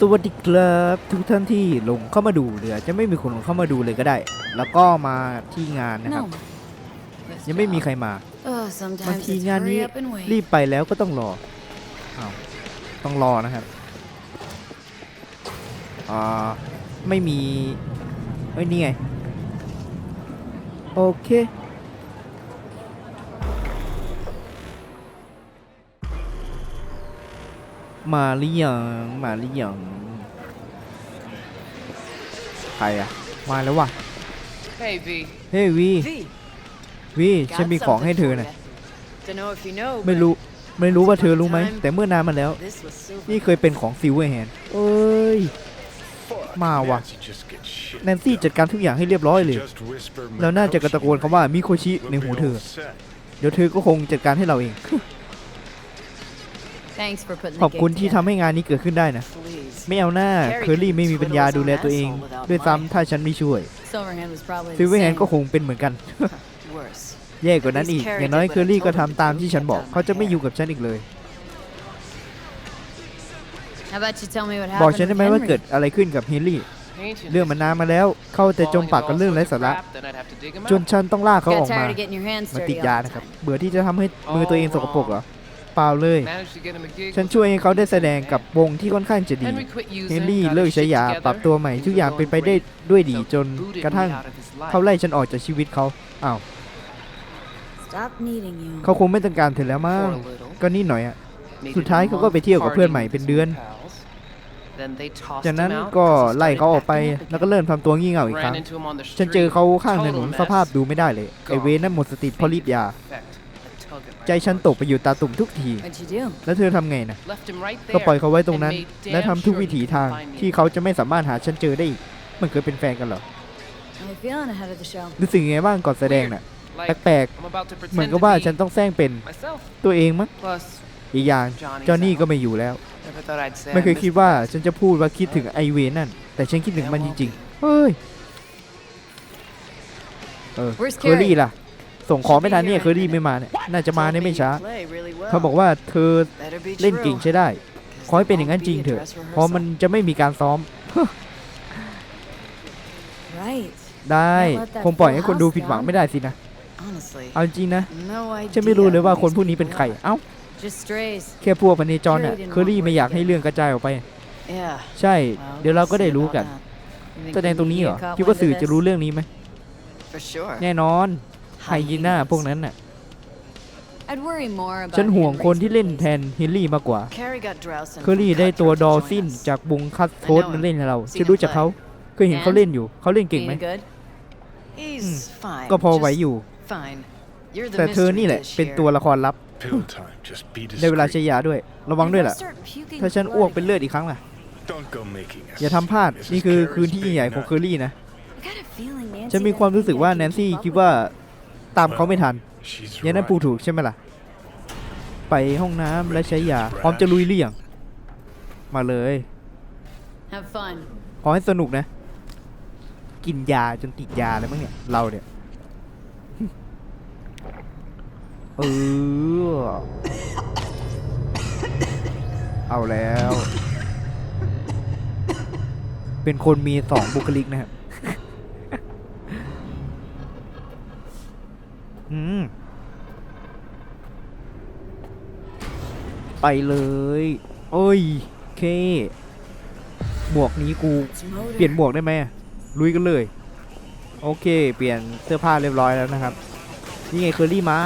สวัสดีครับทุกท่านที่ลงเข้ามาดูหรืออาจจะไม่มีคนลงเข้ามาดูเลยก็ได้ แล้วก็มาที่งานนะครับ No. ยังไม่มีใครมา Oh, บาง sometimes ที it's งานนี้ hurry up and wait. รีบไปแล้วก็ต้องรออ้าวต้องรอนะครับอ่าไม่มีเอ้ยนี่ไงโอเค มาหรือยังมาหรือยังใครอะมาแล้วว่ะ Hey, V. เฮ้ยวี V, วี ฉัน got มีของ something ให้เธอ for นะ ya. Dunno if you know, ไม่ but รู้ไม่รู้ว่าเธอรู้ไหม แต่เมื่อนานมาแล้ว This was silver. นี่เคยเป็นของซิลเวอร์แฮนด์เอ้ย มาว่ะ แนนซี่จัดการทุกอย่างให้เรียบร้อยเลย แล้วน่าจะกระตะโกนคำว่ามิโคชิในหูเธอ เดี๋ยวเธอก็คงจัดการให้เราเอง Thanks for putting ข the อบคุณ gig ที่ together. ทำให้งานนี้เกิดขึ้นได้นะ Please. ไม่เอาหน้า เคอรี่ไม่มีปัญญาดูแลตัวเอง ด้วยซ้ำถ้าฉันไม่ช่วย Silverhand was probably ซิล the เวอร์แฮน same. ด์ก็คงเป็นเหมือนกัน Worse. แย่กว่านั้นอีก อย่างน้อยเคอรี่ก็ทำตามที่ฉันบอก เขาจะไม่อยู่กับฉันอีกเลย How about you tell me what บอก happened ฉันได้ with ไหมว่า Henry? เกิดอะไรขึ้นกับเฮนรี่ Ancient เรื่องมันนานมาแล้ว เข้าแต่จมปากกับเรื่องไร้สาระ Then I'd have to dig 'em จน out. ฉันต้องลากเขาอ Got อกมา tired of getting your hands มา dirty ติด all ยา the นะครับ time. เบื่อที่จะทำให้มือตัวเองสกปรกเหรอ เปล่าเลย Managed to get him a gig ฉัน with ช่วยให้เขาได้แสดง Man. กับวงที่ค่อนข้างจะดี Henry quit using, เฮนรี่ got his เลิกใช้ shit ยา together, ปรับตัวใหม่ทุกอย่างเป็นไปได้ด้วยดีจน booted กระทั่ง me out of his life. เขาไล่ฉันออกจากชีวิตเขาอ้าว Stop needing you. เขาคงไม่ต้องการเธอแล้วมั้ง For a little. ก็นิดหน่อยอะ Needed สุดท้ายเขาก็ไปเที่ยวกับเพื่อนใหม่เป็นเดือน partying with his pals. Then they tossed จากนั้น him out ก็ 'cause he ไล่เขาออกไป started acting up แล้วก็เริ่มทำตัวงี่เง่าอีกครั้ Ran ง into him on the ฉันเจอ street. เขาข้างถนน Total สภาพ mess. ดูไม่ได้เลย ไอเวนั่นหมดสติเพราะรีบยา ใจฉันตกไปอยู่ตาตุ่มทุกที What'd you do? แล้วเธอทำไงนะ Left him right ก็ there ปล่อยเขาไว้ตรงนั้น and made และ damn ทำทุก sure วิ he ถี couldn't ทาง find me ที่เขาจะไม่สามารถหาฉันเจอได้อีก มันเคยเป็นแฟนกันเหรอ How you feeling ahead of the show? รู้สึกยังไงบ้างก่อนแสดงน่ะ Like, แปลก I'm about to ๆเหมือน pretend กับ to ว่า be ฉันต้องแซงเป็น myself. ตัวเองมั้ง Plus, อีกอย่าง Johnny's จอห์นนี่ out. ก็ไม่อยู่แล้ว Never thought I'd say ไม่ I เคย missed คิดว่า you guys. ฉันจะพูดว่าคิดถึงไอเวนั่น แต่ฉันคิดถึงมันจริงๆเฮ้ยเออ Where's เคอรี่ล่ะ ส่งของไม่ทันเนี่ยเคอรี่ไม่มาเนี่ยน่าจะมาในไม่ช้า Play really well. เขาบอกว่าเธอ Better be เล่นเก่ง true. ใช้ได้ 'cause ขอให้ there เป็นอย่าง won't นั้นจริง be a เถอะ dress เพราะมัน rehearsal. จะไม่มีการซ้อม Right. ได้ Can't let that คงปล่อยให้ full คนดู house ผิดหวัง down. ไม่ได้สินะ Honestly. เอาจริงนะ No ฉันไม่รู้ idea เลยว่า who คน these พวกนี้เป็น people ใคร are. เอ้า Just strays. แค่พวกพเนจรน่ะเคอรี่ไม่อยากให้เรื่องกระจายออกไป Yeah. ใช่ well, เดี๋ยวเราก็ we'll ได้ see รู้ about กัน that. You think แสดงตรงนี้เหรอ media caught คิดว่า wind สื่อ of จะ this? รู้เรื่องนี้ไหม For sure. แน่นอน ไฮยีน่าพวกนั้นน่ะ I'd worry more about ฉันห่วงคน Henry's ที่เล่น release. แทนเฮนรี่มากกว่า Carrie got Drowson เคอรี่ from ได้ตัว Cutthroat ด to อ join ซิน us. จากวงคัตโทส I know มา him. เล่นให้เรา Seen ฉัน him รู้จัก play. เขา เคยเห็นเขา And? เล่นอยู่ เขาเล่นเก่งไหม Being good? He's fine. ก็พอไหว just อยู่ Fine. You're the แต่เธอ mystery นี่แหละ dish เป็น here. ตัวละครลับ Pill time. Just be ในเวลาใช้ discreet. ยาด้วย ระวังด้วยล่ะ If I start puking ถ้าฉัน blood อ้วกเป็น again, เลือดอีกครั้งล่ะ Don't go making a อย่าทำพลาด scene. นี่คือ Mrs. คืนที่ยิ่งใหญ่ของเคอ Carey's รี่นะ I got a feeling Nancy ฉันมีความรู้สึกว่าแนนซี่คิดว่า ตามเขาไม่ทัน being nice. She's อย่างนั้นปู right. ถูกใช่ไหมล่ะ ไปห้องน้ำและใช้ยาพร้อมจะลุยเรี่ยงมาเลย Have fun. ขอให้สนุกนะ กินยาจนติดยาเลยมั้งเนี่ย เราเนี่ยเออเอาแล้ว เป็นคนมีสองบุคลิกนะครับ อืม ไปเลย โอ้ย เค หมวกนี้กู It's motor. เปลี่ยนหมวกได้ไหมอะลุยกันเลย โอเค เปลี่ยนเสื้อผ้าเรียบร้อยแล้วนะครับ นี่ไงเคอรี่มา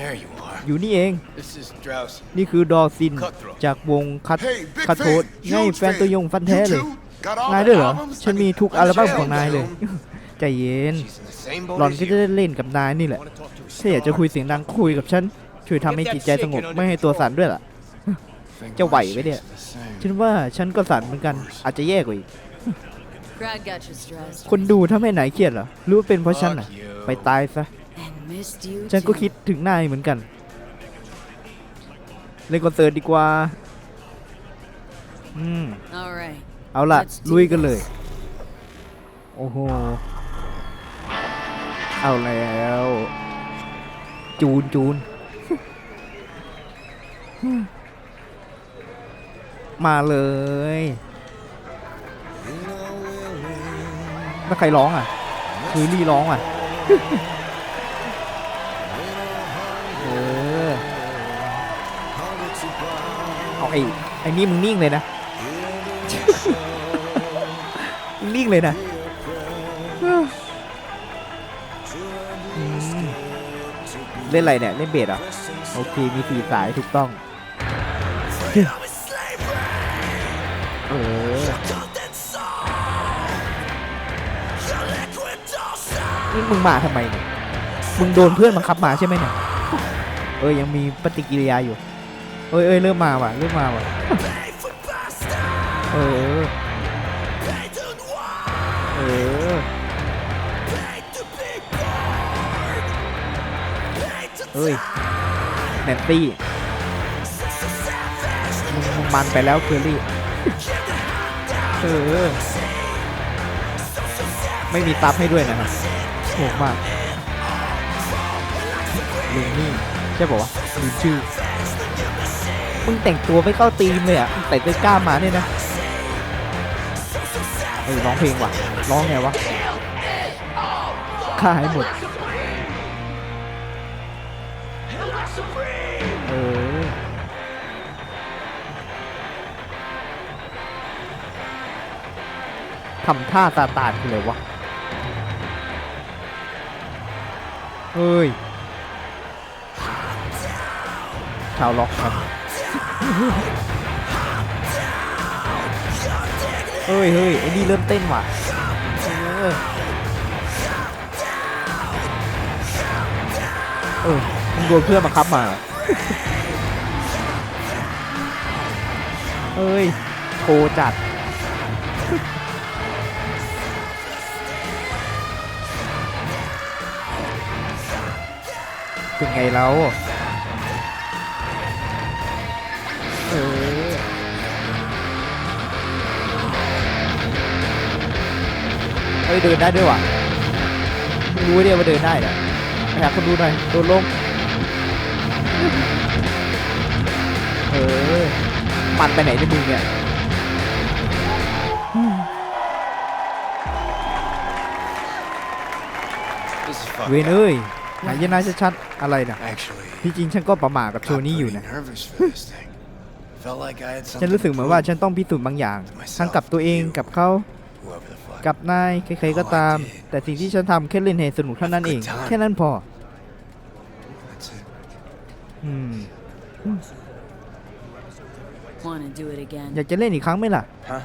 There you are. อยู่นี่เอง This is Drowsy. นี่คือดอซิน Cutthroat. จากวงคัต Hey, big คัตโทส fan, ง่าย huge แฟนตัวยงฟันแท้ You เลย too? Got all นาย the ด้วยเหรอ albums? ฉัน I มี mean, ทุก I'm อัลบั้ม jailed ของนายเลย down. ใจเย็น She's in the same boat หลอน as ก็ you. จะได้เล่นกับนายนี่แหละ Wanna talk to a ถ้าอยากจะ star? คุยเสียงดังคุยกับฉัน ช่วยทำให้จิตใจสงบไม่ให้ตัวสั่นด้วยล่ะ Think จะไหว my ไหมเนี่ย shit's the same. ฉันว่าฉันก็สั่นเหมือนกัน อาจจะแย่กว่าอีก Crowd got you stressed. คนดูทำให้นายเครียดเหรอ รู้ว่าเป็นเพราะฉัน Fuck น่ะ you. ไปตายซะ And missed you ฉันก็ too. คิดถึงนายเหมือนกัน เล่นคอนเสิร์ตดีกว่า อืม All right. เอาล่ะ Let's do ลุยกันเลย this. โอ้โห เอาแล้ว จูนจูน มาเลย แล้วใครร้องอะ คือรีร้องอะ เออ เอาไอ้ไอ้นี่มึงนิ่งเลยนะ นิ่งเลยนะ เล่นอะไรเนี่ย เล่นเบสเหรอะโอเค มีสี่สายถูกต้อง เออ นี่มึงมาทำไมเนี่ย มึงโดนเพื่อนบังคับมาใช่ไหมเนี่ย เอ้ยยังมีปฏิกิริยาอยู่ เอ้ยเอ้ยเริ่มมาว่ะ เริ่มมาว่ะ เออ เอ้ยแนนตี้มึงมันไปแล้วเคอรี่เออไม่มีซับให้ด้วยนะครับโหดมากลุงนี่ใช่ป่าวะลืมชื่อมึงแต่งตัวไม่เข้าธีมเลยอะมึงใส่เสื้อกล้ามมาเนี่ยนะเออร้องเพลงว่ะร้องไงวะฆ่าให้หมด ออทำท่าตาตานคืออะไรวะ เฮ้ย ชาวล็อกครับ เฮ้ยเฮ้ยไอ้นี่เริ่มเต้นว่ะเออมึงโดนเพื่อนบังคับมา เอ้ยโทรจัด เป็นไงแล้วเออเฮ้ยเดินได้ด้วยวะรู้เนี่ยว่าเดินได้เนี่ยไปหาคนดูหน่อย โดนลง มันไปไหนในมึงเนี่ย This is fucked เวน up. เอ้ยหายนะชัดๆอะไรนะ Actually, ที่จริงฉันก็ประหม่ากับโช got ว์นี้อยู่ pretty นะ nervous for this thing. Felt like I had ฉัน something รู้สึก to เหมือนว่า prove ฉันต้องพิสูจน์บางอย่าง ทั้งกับตัวเองกับเขา whoever the fuck. กับนายใครๆก็ตาม แต่สิ่งที่ฉันทำแค่เล่นให้สนุกเท่านั้นเอง แค่นั้นพอ That's it. อืม Want to do it อ again? ยากจะเล่นอีกครั้งไหมล่ะ Huh?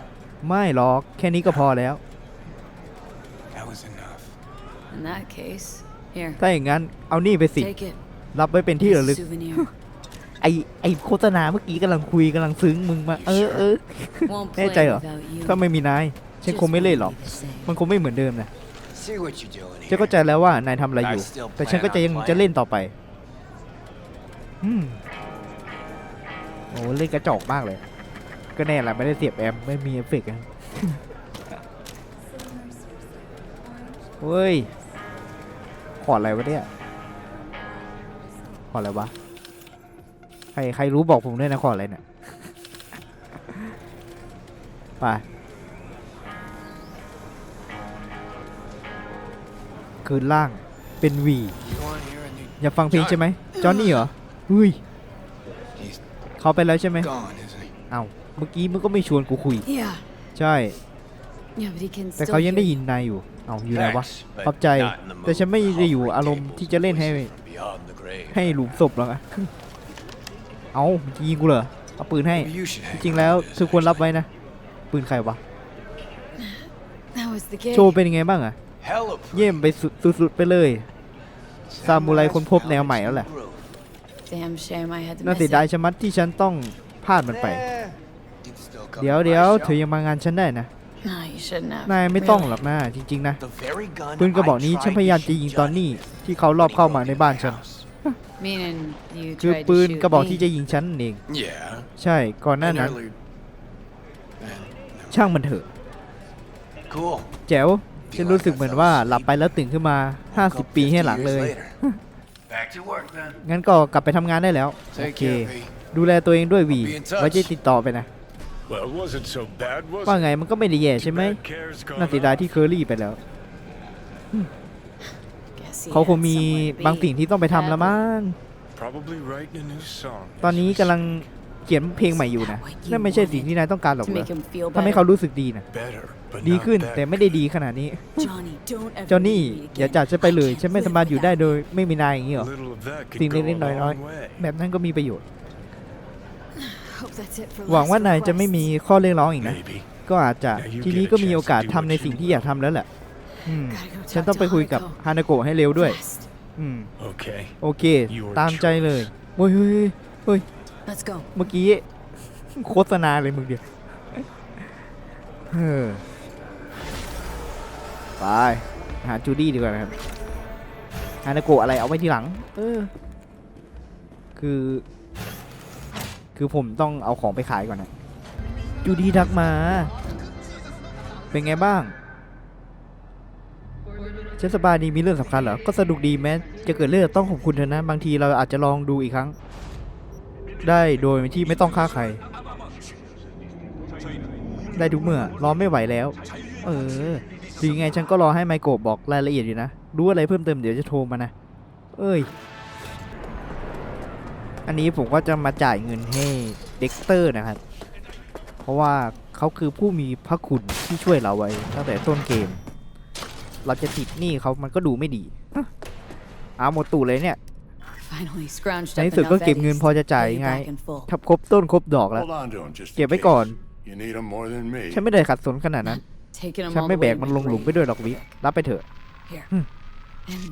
ไม่หรอก แค่นี้ก็พอแล้ว That was enough. In that case, here, ถ้าอย่างนั้นเอานี่ไปสิ take it. รับไว้เป็นที่ระลึก Souvenir. ไอไอโฆษณาเมื่อกี้กำลังคุยกำลังซึ้งมึงมา เออเออ Won't แน่ play ใจเหรอ without you. ถ้าไม่มีนายฉัน Just คงไม่เล่นหรอก won't be the same. มันคงไม่เหมือนเดิมนะ See what you're doing ฉัน here. เข้าใจแล้วว่านายทำอะไรอยู่ แต่ฉันก็จะยังจะเล่นต่อไป อืมโอ้เล่นกระจอกมากเลย ก็แน่แหละไม่ได้เสียบแอมป์ไม่มีเอฟเฟกต์อะเฮ้ย ขออะไรวะเนี่ย ขออะไรวะ ใครใครรู้บอกผมด้วยนะขออะไรเนี่ย ไป คืนล่าง เป็นวี You want to hear a new อยากฟังเพลงใช่ไหม จอห์นนี่เหรอ อุ้ย He's เขาไปแล้วใช่ไหม gone, isn't he? เอ้าเมื่อกี้มึงก็ไม่ชวนกูคุย Yeah. ใช่ Yeah, but he can แต่ still เขายัง hear ได้ you. ยินนายอยู่ เอ้าอยู่ไหนวะ Thanks, but ขอบใจ not in the แต่ฉัน mood ไม่ for ได้อยู่ hovering อารมณ์ tables ที่จะเล่นให้ voices from beyond the grave. ให้หลุมศพแล้วอะเอามึงจะยิงกูเหรอ เอาปืนให้ Maybe you should จ hang ริงๆแล้ว around เธ this, อควรรับ actually. ไว้นะ ปืนใครวะ That was the gig. โชว์เป็นยังไงบ้างอะ Hella pretty. เยี่ยมไปสุดสุดๆไปเลย ซามูไรค้นพบแนวใหม่แล้วแหละ Damn shame I had to น่า miss เสียดาย it. ชะมัดที่ฉันต้องพลาดมันไป You'd still come เดี๋ยว to my เดี๋ยว show. เธอยังมางานฉันได้นะ No, you shouldn't have. นายไม่ต้อง Really. หรอกนะจริงๆนะ The very gun ปืนกระบอก I นี้ tried ฉันพยายามจะยิงตอนนี้ที่เขารอบเข้ามาในบ้านฉัน Meaning you คือ tried ปืน to shoot กระบอก me. ที่จะยิงฉันนั่นเอง Yeah. ใช่ก่อนหน้า and นั้น earlier- Man, ช่างมันเถอะ Cool. แจ๋วฉันรู้สึกเหมือนว่าหลับไปแล้วตื่นขึ้นมา50 ปีให้หลังเลย Back to work then. งั้นก็กลับไปทำงานได้แล้ว โอ Take เค care, V. ดูแลตัวเองด้วยวี I'll be in touch ไว้จะติดต่อไปนะ Well, it wasn't so bad, was ว่า it? ไงมันก็ไม่ได้แย่ใช่ไหม Too bad Care's gone น่าเสียดาย off. ที่เคอรี่ไปแล้ว Guess he เขาคง had มี somewhere to บางสิ่ง be. ที่ต้องไปทำละมั้ง Probably writing a new song. ตอนนี้กำลัง เขียนเพลงใหม่อยู่นะนั่นไม่ใช่สิ่งที่นายต้องการหรอก To เหรอ make him feel ทำให้ better. เขารู้สึกดีนะ Better, but ดี not ขึ้น that แต่ไม่ได้ดีขนาดนี้ Johnny, don't ever จอห์นนี่ leave me อย่า again. จากฉันไปเลย I can't ฉันไม่ live สามารถอยู่ได้ without โดยไม่มีนายอย่างนี้หรอ Little of that could สิ่ง go เล็ก a ๆน้อย long way. ๆแบบนั้นก็มีประโยชน์ Hope that's it for หวัง last ว่านายจะไม่มี requests. ข้อเรียกร้องอีกนะ Maybe. ก็อาจจะ Now you ทีนี้ get a ก็มี chance โอกาส to do ทำ what ใน you สิ่งที่อยากทำแล้วแหละอืม Gotta go ฉัน talk ต้องไป to คุยกับ Hanako. ฮานาโกะให้เร็วด้วย Fast. อืม Okay. โอเค Your ตามใจเลย choice เฮ้ยเฮ้ยเฮ้ย Let's go. เมื่อกี้โฆษณาเลยมึงเดียวเออไปหาจูดี้ดีกว่านะครับฮานาโกะอะไรเอาไว้ทีหลัง เออ คือ คือผมต้องเอาของไปขายก่อนนะจูดี้ทักมา เป็นไงบ้างฉันสบายดีมีเรื่องสำคัญเหรอ ก็สนุกดีแม้จะเกิดเรื่องต้องขอบคุณเธอนะ บางทีเราอาจจะลองดูอีกครั้ง ได้โดยที่ไม่ต้องฆ่าใคร ได้ทุกเมื่อรอไม่ไหวแล้ว เออถึงยังไงฉันก็รอให้ไมโกะบอกรายละเอียดอยู่นะ รู้อะไรเพิ่มเติมเดี๋ยวจะโทรมานะ เอ้ย อันนี้ผมก็จะมาจ่ายเงินให้เด็กเตอร์นะครับ เพราะว่าเขาคือผู้มีพระคุณที่ช่วยเราไว้ตั้งแต่ต้นเกม เราจะติดหนี้เขามันก็ดูไม่ดีเอาหมดตูดเลยเนี่ย ใน up ที่สุดก็ enough เก็บเงิน eddies พอจะ to จ่าย pay you ไง back in full. ถ้าครบต้นครบดอกแล้ว Hold on to him just เก็บ in ไว้ก่อน case. You need him more than me. ฉันไม่ได้ขัดสนขนาดนั้น Taking him ฉัน all ไม่ the แบ way ก to มันลงหลุม McLean. ไปด้วยหรอกวิ รับไปเถอะ Here. Hmm. And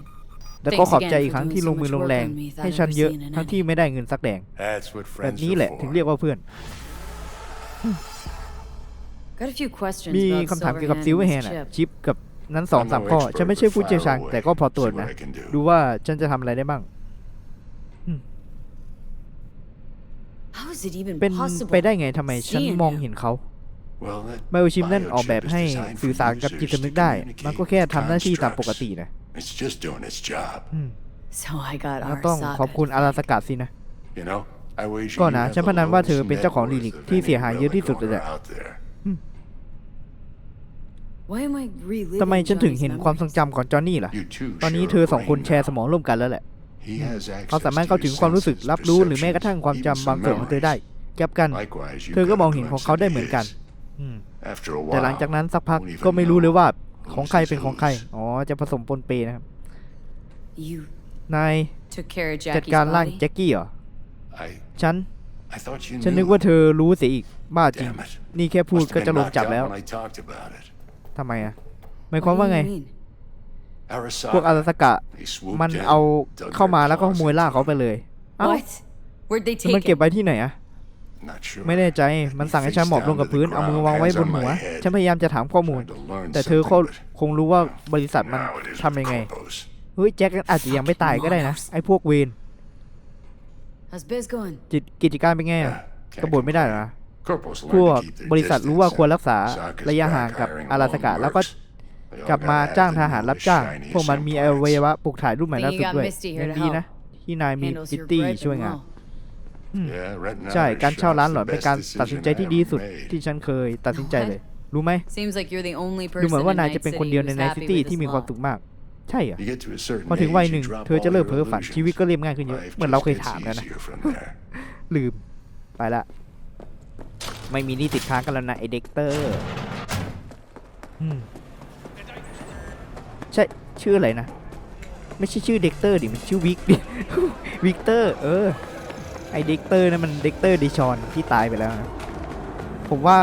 แล้วก็ขอบใจอีกครั้งที่ลงมือลงแรง ให้ฉันเยอะทั้งที่ไม่ได้เงินสักแดง That's what แบบ friends นี้แหละ are ถึง for. เรียกว่าเพื่อน got a few questions มี about คำถามเกี่ยวกับซิลเวอร์แฮนด์ Silverhand and ชิปกับนั้นสอง I'm สาม no ข้อ expert, ฉันไม่ใช่ but ผู้เชี่ยวชาญ fire away. แต่ก็พอตัว See what นะ I can do. ดูว่าฉันจะทำอะไรได้บ้าง How is it even เป็น possible? ไปได้ไงทำไมฉัน Seeing มอง him. เห็นเขา Well, that ไบโอชิมนั่นออกแบบ biochip is ให้ designed สื่อ for สารกับ users จิตสำนึ to กได้ มันก็แค่ communicate ทำหน้าที่ตามปก constructs. ตินะ It's just doing its job. So I got เราต้อง Arasaka ขอบคุณ to อารา thank. สกาสินะ You know, I wager ก็ you นะ have ฉัน the พนันว่าเธอ lowest เป็นเจ้าของ net ลิลิก worth of ที่ any เสียหายเยอะที่สุด relic เลยแหละ owner out there. Why am I reliving ทำไมฉันถึง Johnny's เห็นความทรง memories? จำของจอห์นนี่ล่ะ You two ตอนนี้ share เธอ a สองคน brain แชร์ now. สมองร่วมกันแล้วแหละ He has เขา access สามารถ to เข้า your ถึงความรู้สึก senses, รับรู้หรือแม้กระทั่ง perceptions, ความจำ even บาง some ส่วนของเธอได้ memories. กลับกัน Likewise, you เธอก็ got ม a องเห็นของ glimpse เขา into ได้เหมือนกัน his. อืม After a แต่หลัง while, จากนั้นสักพัก won't even ก็ไม่รู้เลย know ว่าของ whose ใคร is เป็นของใคร whose. อ๋อ จะผสมปนเปนะครับ You นาย took care of จัด Jackie's การร่าง body? แจ็คกี้เหรอ I ฉัน I thought you ฉันนึก knew. ว่าเธอรู้เสียอีก บ้าจริง Damn it. นี่แค่พูด Must have ก็จะ been โดน knocked จับ out แล้ว when I talked about it. ทำไมอะหมายความ What ว่า do ไง you mean? พวกอา Arasaka, ราสกะ they swooped มัน in, เอา dug เข้า their มาแล้วก็ข claws โมยล่าก into เขาไป him. เลยเอ้า What? Where'd they แล้วมัน take เก็บ him? ไว้ที่ไหนอะ Not sure. ไม่แน่ใจ มันสั่งให้ฉันหมอบลงกับพื้นเอามือวางไว้บนหัวฉันพยายามจะถามข้อมูล Trying to learn แต่เธอ something, ก็ but คงรู้ว่าบริษัทมัน now it is ทำยังไง Corpos. เฮ้ยแจ็คอาจจะยังไม่ตายก็ได้นะ ไอ้พวกเวร How's Biz going? จิตกิจการเป็นไง Yeah, อะ can't กระบฏไม่ได้เหรอ complain. Corpos พว learned ก to keep their บริษัทรู้ว่า distance ควรรักษา and Sokka's ระยะ back ห่างกับ hiring อาราสกะ along แล้วก็ works. They all ก ลับมา gotta have จ้าง the ทหารรับจ้าง newest, พวกมันมีอ shiniest วัย implants. วะปลูกถ่ายรูปใหม่ล่าสุด Think you got ด้วย Misty here ยัง to ดี help. นะ ที่นายมี Handles ซิ your ตี้ gripe ช่วย and งาน well. Yeah, renting ใช่ out การ a เช่า shop's ร้าน the หลอนเป็น best การตัดสิน decision ใจ I ที่ ever ดีที่สุด made. ที่ฉันเคยตัดสินใจเลย รู้ไหม Seems like you're the only ดูเหมือน person ว่า in นาย Night จะเป็นคน City เดียวใน who's ไน happy ซิตี้ with ที่ his มีความ luck. สุขมาก ใช่เหรอ You get to a certain พอถึงวัย age, หนึ่ง you drop เธอจะ all เลิก your เพ้อฝันชีวิต illusions. ก็เรียบง่ายขึ้นเยอะ Life เหมือนเรา just เคย gets ถามแล้วนะ easier from there. ลืม ไปละ ไม่มีหนี่ติดค้างกันแล้วนะไอเด็กเตอร์อืม ใช่ชื่ออะไรนะ ไม่ใช่ชื่อเด็กเตอร์ดิมันชื่อวิกดิวิกเตอร์เออไอเด็กเตอร์นั่นมันเด็กเตอร์ดิชอนที่ตายไปแล้วนะผมว่า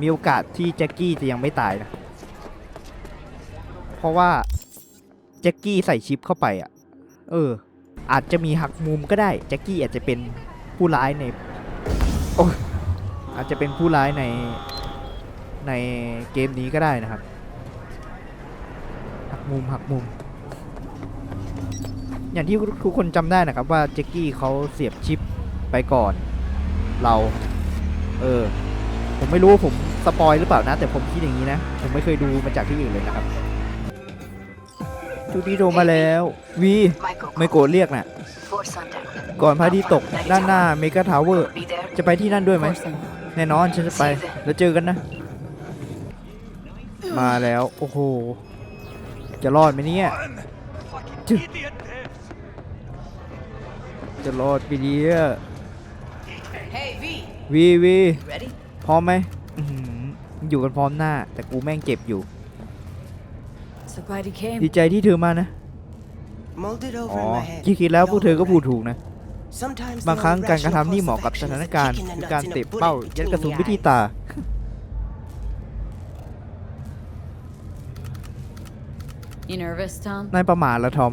มีโอกาสที่แจ็คกี้จะยังไม่ตายนะ เพราะว่าแจ็คกี้ใส่ชิปเข้าไปอะ เออ อาจจะมีหักมุมก็ได้แจ็คกี้อาจจะเป็นผู้ร้ายในโอ้อาจจะเป็นผู้ร้ายในในเกมนี้ก็ได้นะครับ มุมหักมุม อย่างที่ทุกคนจำได้นะครับว่าแจ็คกี้เขาเสียบชิปไปก่อน เรา เออ ผมไม่รู้ผมสปอยหรือเปล่านะ แต่ผมคิดอย่างนี้นะ ผมไม่เคยดูมาจากที่อื่นเลยนะครับจูดี้โทรมาแล้ว วีไม่โกรธเรียกน่ะ ก่อนพระอาทิตย์ตกด้านหน้าเมกาทาวเวอร์ จะไปที่นั่นด้วยไหม แน่นอนฉันจะไป แล้วเจอกันนะ มาแล้ว โอ้โห จะรอดไหมเนี่ยจะจะรอดไปเดีย Hey, V. วีวี Ready? พร้อมไหมอื้อหืออยู่กันพร้อมหน้า แต่กูแม่งเจ็บอยู่ So glad you came. ดีใจที่เธอมานะ Mulled it อ๋ over อ in my head. คิดคิดแล้วพวกเธอก็พูดถูกนะ Sometimes บางครั้ง the การกระทำ irrational นี่เหมาะกับ course ส of ถาน action การ is ณ์ kicking the คือ nuts การ in a เตะ bullet เป้า between ยัดกระสุน the ไปที่ eyes. ตา You nervous, Tom? นายประมาทละทอม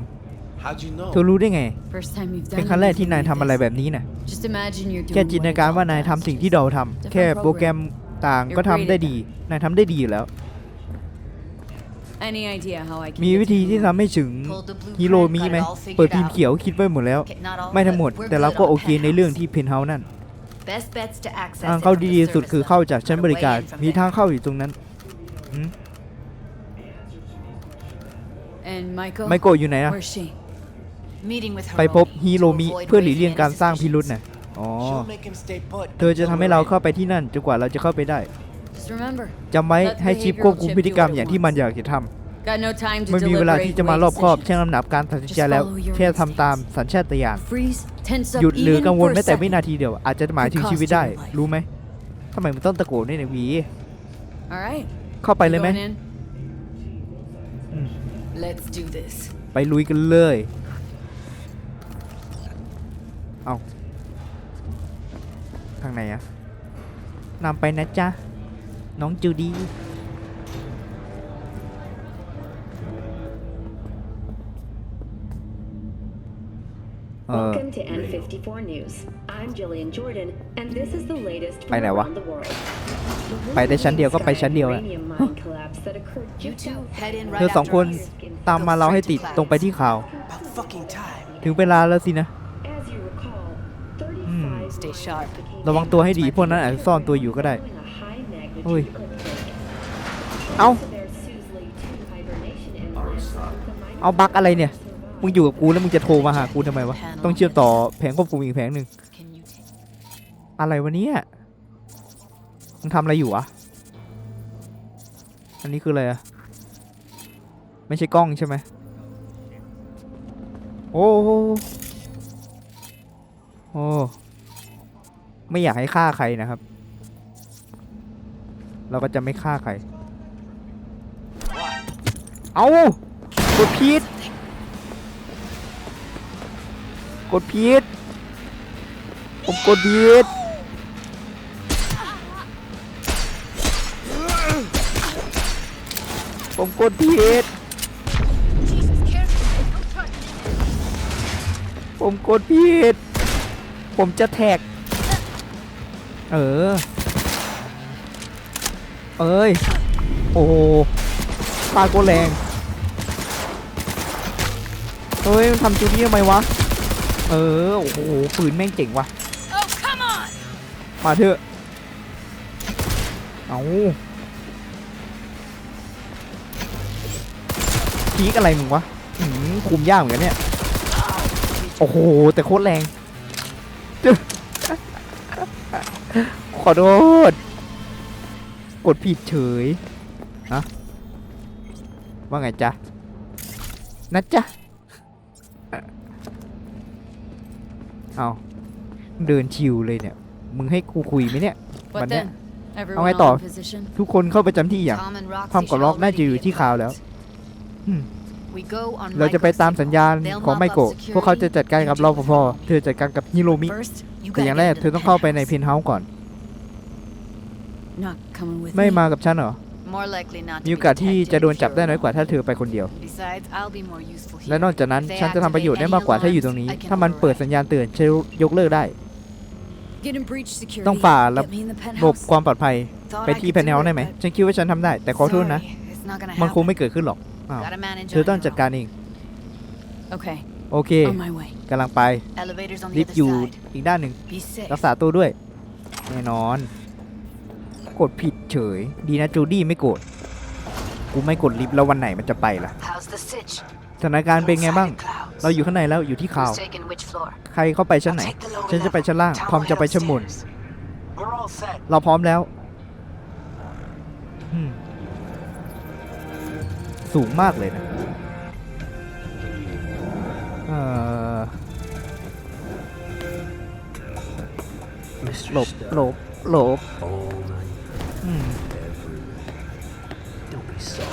How'd you know? เธอรู้ได้ไง First time you've เป็น done ครั้งแรกที่ anything นาย like ทำอะไร this. แบบนี้นะ Just imagine you're แค่ doing จินต what นาการว่านาย adult ทำสิ่งที่เราทำแค่โปรแกรมต่างก็ทำได้ดี นายทำได้ดีอยู่แล้ว does. Any idea how I can มี get วิ to ธี the ที่ moon? ทำให้ถึง Pulled the blueprint, ฮีโร่มีไหม got it all figured เปิดพิมพ์ out. เขียวคิดไว้หมดแล้ว Okay, not all, ไม่ทั้งหมด but we're แต่เรา good ก็ on โอเค Penthouse. ในเรื่องที่เพนเฮานั่น Best bets to access ทาง it เข้า from ดี the ที่สุด service คือ level. เข้าจากชั้น Got a บริ way การ in from มี there. ทางเข้าอยู่ตรงนั้นหืม And Michael? ไมโกะอยู่ไหนนะ Where's she? Meeting with ไปพบ Hiromi ฮิโร to มิ avoid เพื่อหลีก raising เลี่ยง any การสร้างพิรุษ suspicions. น่ะอ๋อ She'll make him stay put. เธอจะทำให้เราเข้าไปที่นั่นจนกว่าเราจะเข้าไปได้ Just remember, จำไว้ Let the ให้ชิป behavioral ควบคุม chip พฤติกรรม do what it อย่างที่มัน wants. อยากจะท got no time ำ to ไม่มีเวลา deliberate ที่จะมา weigh รอบคอบ decisions. ชั่งน้ำหนักการตัดสินใจแล้ว follow your แค่ทำตาม instincts. สัญชาตญาณ Freeze, tense up หยุดหรือ even กังวล for a แม้แต่วิ second. นาทีเดียว อาจจะหมายถึง Could ชีวิต cost ได้ your life. รู้ไหมทำไมมันต้องตะโกนด้วยเนยหวี All right. เข้าไปเลยไหม Going in? Mm. Let's do this. ไปลุยกันเลย เอาทางไหนอะนำไปนะจ๊ะ น้องจูดี้ Welcome to N54 News. I'm Jillian Jordan, and this is the latest from ไปไหนวะ around the world. ไปได้ชั้นเดียวก็ไปชั้นเดียวอะ Uranium mine collapse that occurred You just two outside head in เธอ right สอง after คน us. ตามมาเราให้ติดตรงไปที่ข่าว About fucking time. ถึงเวลาแล้วสินะ As you recall, 35 Hmm. Stay mines sharp. became ระวังตัวให้ดีพวกนั้นอาจจะซ่อนตัวอยู่ก็ได้ following a high magnitude Ôi. earthquake. Áo. Thanks to their Suzley 2 hibernation enzymes, the miners เอาบั๊กอะไรเนี่ย survived. มึงอยู่กับกูแล้วมึงจะโทรมาหากูทำไมวะ ต้องเชื่อมต่อแผงควบคุมอีกแผงหนึ่ง Can you take อะไรวะเนี่ย มึงทำอะไรอยู่วะอันนี้คืออะไรอะไม่ใช่กล้องใช่ไหม โอ้โหโอ้ไม่อยากให้ฆ่าใครนะครับ เราก็จะไม่ฆ่าใคร เอากดพีด กดพีดผมกดพีดผมกดผิดผมกดผิดผมจะแท็ก เออ เอ้ย โอ้โหปาโกแรงเฮ้ย มันทำจูดี้ทำไมวะ เออ โอ้โห ปืนแม่งเจ๋งว่ะ มาเถอะ เอาพีกอะไรมึงวะอืมคุมยากเหมือนกันเนี่ย โอ้โห แต่โคตรแรงจึ๊ะขอโทษ กดผิดเฉยฮะว่าไงจ๊ะนะจ๊ะ เอาเดินชิวเลยเนี่ย มึงให้กูคุยไหมเนี่ย What Bạn nè. then? Everyone Ông ấy all tỏ. in position? ทุกคนเข้าประจำที่อย่าง Tom and Roxy ความกด should ล็อกน่า already จะ be อยู่ at ที่ the ข่าวแล้ว outpost. We go on เราจะไป Michael's ตามสัญญาณ signal. They'll ของ mop ไม up โกะพวกเขาจะ security. จัดการกับ You รอ deal ป with ภ them. เธอจัดการกับฮิโรมิ First, you แต่อย่าง gotta แร get ก into เธอ the ต้องเข้าไปใน penthouse. เพนท์เฮาส์ก่อน Not coming with ไม่ me. มากับฉันเหรอ More likely not to มี be โอกาสที่ detected จะโดน if จับ you're ได้น้อยกว่า alone. ถ้าเธอไปคนเดียว Besides, I'll be more useful และ here. นอกจากนั้น If they ฉันจะทำประโยชน์ได้ activate มากกว่า any ถ้าอยู่ตรงนี้ alarms, I can ถ้ามันเปิด override. สัญญาณเตือนฉันยกเลิกได้ Get in breach security. ต้องฝ่าระ Get me in the บบ penthouse. ความปลอดภัย Thought ไป I ที่ could เพนท์เฮา do ส์ it, ได้ไหม but ฉันคิดว่าฉันทำได้ แต่ขอโทษนะ sorry, it's not gonna มันคง happen. ไม่เกิดขึ้นหรอกอ้าว Gotta manage เธอ on ต้อง your จัดการ own. เอง Okay, โอเค on my way. กำลังไป Elevators on ลิ the ฟต์ other อยู่ side. อีกด้านหนึ่ง Be safe. รักษาตัวด้วย แน่นอน กดผิดเฉย ดีนะจูดี้ไม่โกรธกูไม่กดลิฟต์แล้ววันไหนมันจะไปล่ะ How's the sitch? สถานการณ์เป็นไงบ้าง เราอยู่ข้างในแล้วอยู่ที่ข่าว Who's taking which floor? ใครเข้าไปชั้นไหน ฉันจะไปชั้นล่างพร้อมจะไปชั้นบน We're all set. เราพร้อมแล้วอืมสูงมากเลยนะอหลบหลบหลบ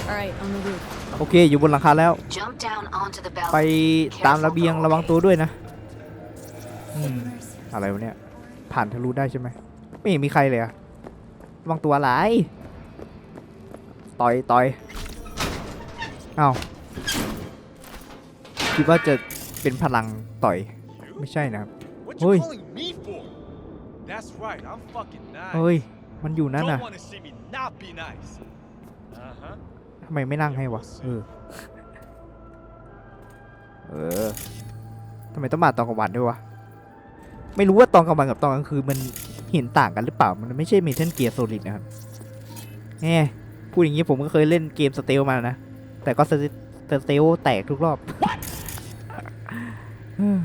All right, on the roof. โอเค อยู่บนหลังคาแล้ว Jump down onto the ไป balcony. ตามระเบียงระวังตัวด้วยนะอืมอะไรวะเนี่ย ผ่านทะลุได้ใช่ไหมไม่เห็นมีใครเลยอะระวังตัวอะไรต่อยต่อยเอ้าคิดว่าจะเป็นพลังต่อยไม่ใช่นะครับ What Oi. you calling me for? That's right, I'm fucking nice. เฮ้ยมันอยู่นั่น Don't น่ะ wanna see me not be nice. Uh-huh. ทำไมไม่นั่งให้วะเออเออทำไมต้องมาตอนกลางวันด้วยวะไม่รู้ว่าตอนกลางวันกับตอนกลางคืนมันเห็นต่างกันหรือเปล่ามันไม่ใช่เมทัลเกียร์โซลิดนะครับแหมพูดอย่างนี้ผมก็เคยเล่นเกมสเตลมานะ แต่ก็สเตสเตลแตกทุกรอบเออ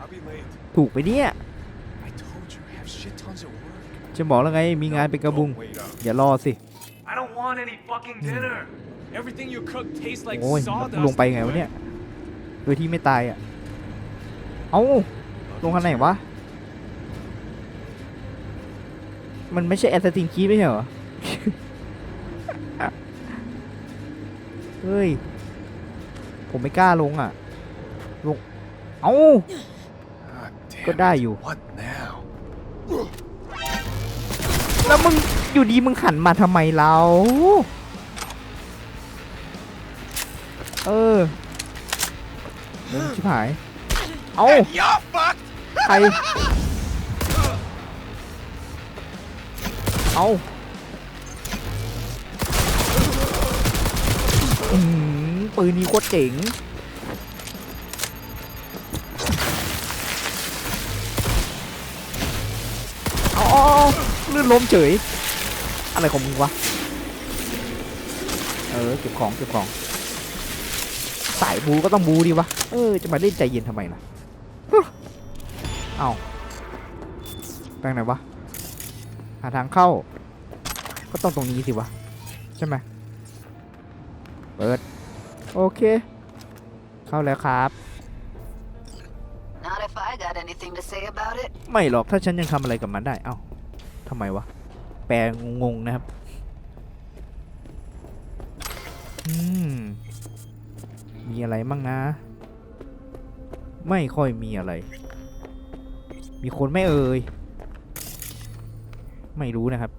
I'll be late. ถูกไปเนี่ย I told you I have shit tons of work. จะบอกแล้วไงมีงานเป็นกระบุง Oh, wait up. อย่ารอสิ I don't want any fucking dinner. Everything you cook tastes like โอ้ย sawdust. ลงไปไงวะเนี่ย โดยที่ไม่ตายอะ เอ้า ลงทางไหนวะ มันไม่ใช่แอสซัสซินคีไม่ใช่เหรอ เฮ้ย ผมไม่กล้าลงอะ ลง เอ้า God damn ก็ได้อยู่ What now? แล้วมึงอยู่ดีมึงหันมาทำไมเราเออเดี๋ยวชิบหาย เอ้า You're fucked. ใคร เอาอืมปืนนี้โคตรเจ๋ง ลื่นล้มเฉย อะไรของมึงวะ เออเก็บของเก็บของ สายบูก็ต้องบูดีวะ เออ จะมาเล่นใจเย็นทำไมล่ะเอาไปงไหนวะ หาทางเข้า ก็ต้องตรงนี้สิวะ ใช่ไหมเปิด โอเค เข้าแล้วครับ Not if I got anything to say about it. ไม่หรอกถ้าฉันยังทำอะไรกับมันได้ เอ้าำไมวะ แปลงงๆนะครับ อืม มีอะไรมั่งนะ ไม่ค่อยมีอะไร มีคนไหม่เอ่ย ไม่รู้นะครับ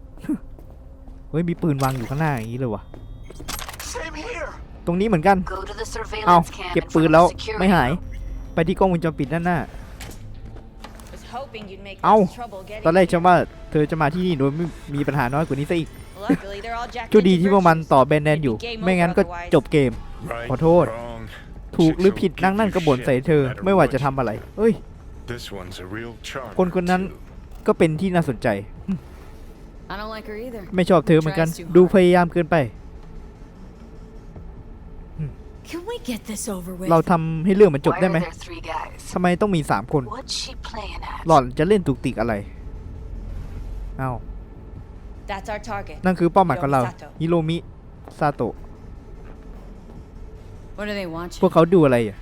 เฮ้ย มีปืนวางอยู่ข้างหน้าอย่างนี้เลยวะ Same here. ตรงนี้เหมือนกัน Go to the เอ้า surveillance cam เก็บ in ปืน front แล้ว of the security ไม่หาย room. ไปที่กล้องวงจรปิดด้านหน้า เอ้า less trouble getting ตอนแรก here. ฉันว่าเธอจะมาที่นี่โดยไม่มีปัญหาน้อยกว่านี้ซะอีก Luckily, they're all jacked โชคดี into ที่พวกมัน virtues. ต่อแบนแดนอยู่ It'd be game ไม่งั้น over ก็ otherwise. จบเกม Right, ขอโทษ wrong. ถูกหรือ Chicks ผิด will นั่ง give นั่น you ก็บ่น shit ใส่เธอ no matter ไม่ว่า what จะ you ทำอะไร เอ้ย This one's a real charmer, คนคนนั้น too. ก็เป็นที่น่าสนใจ I don't like her either. ไม่ชอบเธอเหมือนกัน Tries too hard. ดูพยายามเกินไป Can we get this over with? เราทำให้เรื่องมันจบ Why ได้ are ไหม there three guys? ทำไมต้องมีสามคน What's she playing at? หล่อนจะเล่นตุกติกอะไรเอ้า That's our target. นั่นคือเป้าหมายของเรา Hiromi Sato ฮิโรมิซาโตะ What do they want? พวกเขาดูอะไรอะ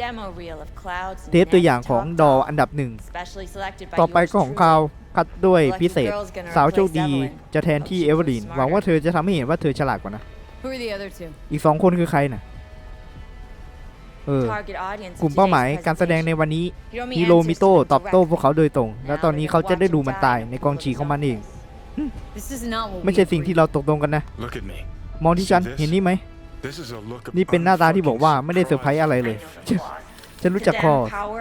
Demo reel of clouds. เทปตัวอย่างของดออันดับหนึ่ง Specially selected by ต่อไปก็ของคาวคัดด้วยพิเศษ Lucky girl's gonna สาวโชคดี replace Evelyn. จะแทนที่ Hope เอ she's เวอร์ลีน smarter. หวังว่าเธอจะทำให้เห็นว่าเธอฉลาดกว่านะ Who are the other two? อีกสองคนคือใครน่ะ เออ Target audience. กลุ่มเป้าหมายการแสดงในวันนี้ฮิโรมิโตะตอบโต้พวกเขาโดยตรง และตอนนี้เขาจะได้ดูมันตายในกองฉีของมันเอง This is not what ไม่ใช่สิ่งที่เราตกลงกันนะ Look at me. มองที่ฉัน เห็นนี่ไหม This is a look of นี่เป็นหน้าตาที่บอกว่าไม่ได้เซอร์ไพรส์อะไรเลย ฉันรู้จักคอ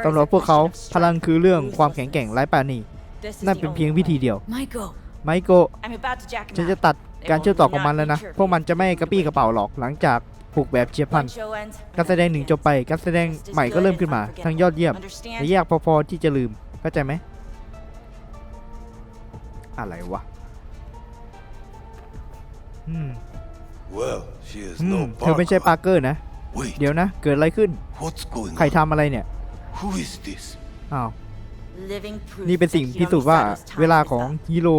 สำหรับพวกเขาพลังคือเรื่องความแข็งแกร่งไร้ปราณี This is นั่น the เป็น only เพียงวิธีเดียว Michael, ไมโกะ I'm about to jack him ฉันจะ out. ตัด การเชื่อมต่อของมันแล้วนะ พวกมันจะไม่กระปี้กระเป๋าหรอกหลังจากผูกแบบเชียบพลัน One show ends, การแสดงหนึ่งจบไป การแสดงใหม่ก็เริ่มขึ้นมาทั้งยอดเยี่ยม Understand? และยากพอๆที่จะลืม เข้าใจไหม อะไรวะอืม Well, she is อืมเธอไม่ใช่ปาร์เกอร์นะ Wait, เดี๋ยวนะ เกิดอะไรขึ้น what's going ใครทำอะไรเนี่ย Who is this? อ้าว Living proof นี่เป็นสิ่ง that พิสูจน์ว่า Hiromi Sato's time เวลา is ของ up. ฮิโร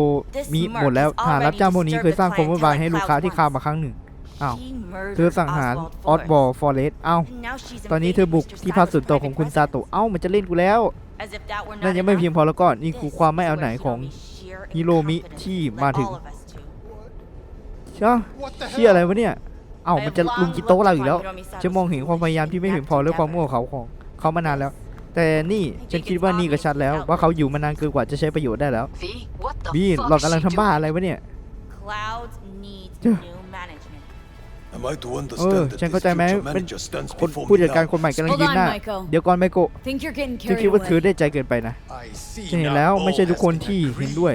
มิหมดแล้วทหารรับจ้างพวกนี้เคยสร้างความวุ่นวายให้ลูกค้าที่คาวมาครั้งหนึ่งอ้าว She murdered เธอสังหาร Oswald ออสบอ Fuller. ลฟอเรสเอ้า And now she's ตอนนี้เธอ invaded บุก Mr. ที่พัก Savage's ส่วนตัวของคุณ private ซาโตะเอ้ามันจะเล่นกูแล้ว As if that were นั่น not ยังไม่เพียง enough, พอแล้วก็นี่คือ this ความไม่ is เอาไหน where ของ Hiromi's sheer ฮิโรมิ incompetence ที่ led มาถึง all of us to. ใช่เชี่ยอะไรวะเนี่ยเอ้ามันจะลุมกินโต๊ะเราอีกแล้วฉันมองเห็นความพยายามที่ไม่เพียงพอและความโง่เขาของเขามานานแล้ว แต่นี่ฉันคิดว่านี่ก็ชัดแล้วว่าเขาอยู่มานานเกินกว่าจะใช้ประโยชน์ได้แล้ว V, what the บีน fuck เรา is กำลัง she ทำบ้า doing? อะไรวะเนี่ย Clouds needs Yeah. new management. Am I to เออ understand that ฉัน this เข้าใจไหม future เป็น manager stands คน before ผู้ me จัดการ now? คนใหม่กำลัง Hold ยืน on, หน้า Michael. เดี๋ยวก่อนไมโกะ Think you're getting ฉัน carried คิดว่าเธอ away. ได้ใจเกินไปนะ I see ฉันเห็น now แล้ว all ไม่ใช่ทุกคน has been ที่เห็น agreed. ด้วย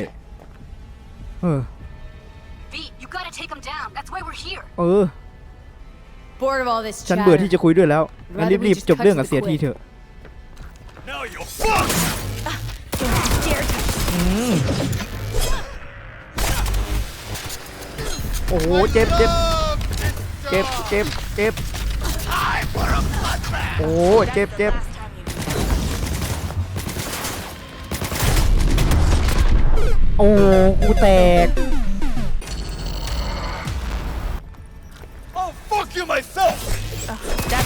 เออ V, you gotta take him down. That's why we're here. เออ Bored of all this ฉัน chatter. เบื่อที่จะคุยด้วยแล้วงั้น Rather we รีบ just ๆจบ cut เรื่อง to กับ the เสียที quick. เถอะ Now you're fucked! Dare touch โอ้โห เจ็บเจ็บเจ็บเจ็บเจ็บโอ้โหเจ็บเจ็บโอ้โหกูแตก I'll fuck you myself! That's the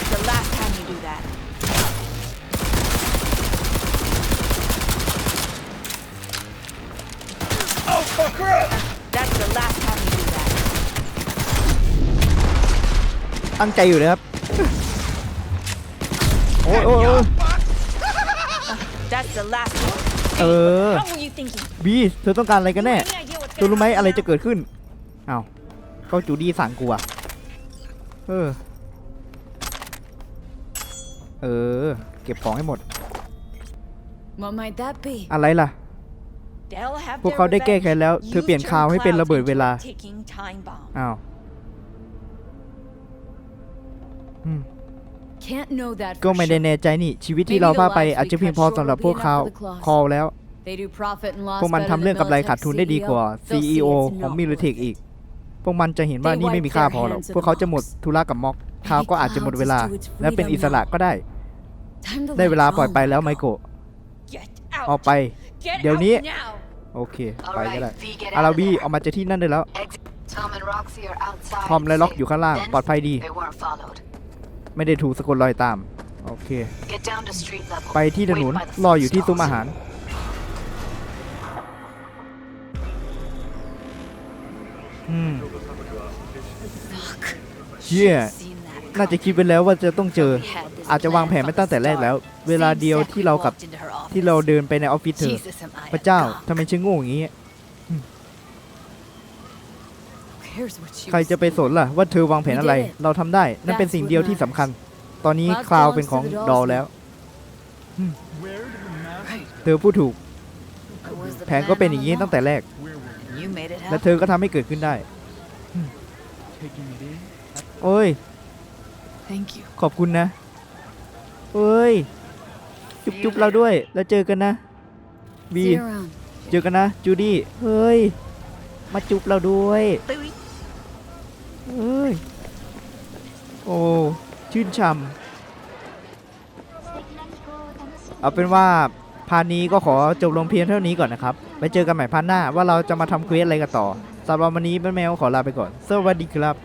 That's the last time you do that. ตั้งใจอยู่เลยครับ โอ้ยโอ้ยโอ้ย That's the last one. เออ What were you thinking? บีเธอต้องการอะไรกันแน่ Any idea what's เธอรู้ไหม gonna อะไร happen จะเกิดขึ้นอ้าวก็จูดี้สั่งกูอะเออ เออ เก็บของให้หมด now? What might that be? อะไรล่ะ They'll have พวกเขาได้แก้แค้นแล้ว เธอเปลี่ยนข่าวให้เป็นระเบิดเวลา ticking time bomb. อ้าวอืม Can't know that ก็ for ไม่ได้ sure. แน่ใจนี่ ชีวิตที่เราพาไปอาจจะเพียงพอสำหรับพวกเขาคอแล้ว They do profit and loss พวกมัน better ทำเรื่อง than กำไร Militech ขาดทุนได้ดีกว่า CEO. They'll see CEO it's ของ not มิลเทค worth อีก พวกมันจะเห็นว่า They นี่ไม่มี wipe ค่า their พอหรอก hands of พวกเขาจะหมด Mox. ธุระกับม็อกข่าวก็อาจจะหมดเวลา Clouds is to its และเป็น freedom อิสระก็ได้ Time to ได้ let เวลา go, ปล่อยไปแล้วไม Michael. โกะ Get ออก out. ไป Get เดี๋ยวนี้ out now. โอเค ไปก็ได้ Alright, V, get อา out รา of วี there. ออกมาจากที่นั่นได้แล้ว Exit. Tom and Roxy are outside. ทอมและล็อกอยู่ข้างล่าง Then ปลอดภัยดี They weren't followed. ไม่ได้ถูกสะกดรอยตาม โอเค Get down to street level. ไปที่ถนน Wait by the รออยู่ที่ food ซุ้ม stalls. อาหาร อืมเชี่ย Seen that น่าจะคิดไปแล้วว่าจะต้องเจอ We had this อาจจะวางแผน plan ไม่ from ตั้งแต่ the แรกแล้ว start. เวลาเดียว Same ที่เรากับ walked into her office. ที่เราเดินไปในออฟฟิศเธอ Jesus, am I พระเจ้า a gawk. ทำไมฉันโง่อย่างนี้ Who cares what she ใคร was จะไปสนล่ะ ว่าเธอวางแผนอะไร We did it. เราทำได้ นั่นเป็น That's สิ่งเดียวที่สำคัญ ตอนนี้ Cloud คลาว belongs เป็นของ to the ดอ dolls แล้ว Where did the mask เธอพูดถูก That was the แผนก็ plan เป็น all อย่างนี้ along. ตั้งแต่แรก Where were you? You made it และ happen. เธอก็ทำให้เกิดขึ้นได้ Taking it in? โอ้ย Thank you. ขอบคุณนะ เอ้ย จุ๊บจุบเราด้วย แล้วเจอกันนะบีเจอกันนะจูดี้ เฮ้ย มาจุ๊บเราด้วยเฮ้ย โอ้ ชื่นช่ำเอาเป็นว่าพาร์ทนี้ก็ขอจบลงเพียงเท่านี้ก่อนนะครับ ไปเจอกันใหม่พาร์ทหน้าว่าเราจะมาทำเควสอะไรกันต่อสำหรับวันนี้แม่แมวขอลาไปก่อน สวัสดีครับ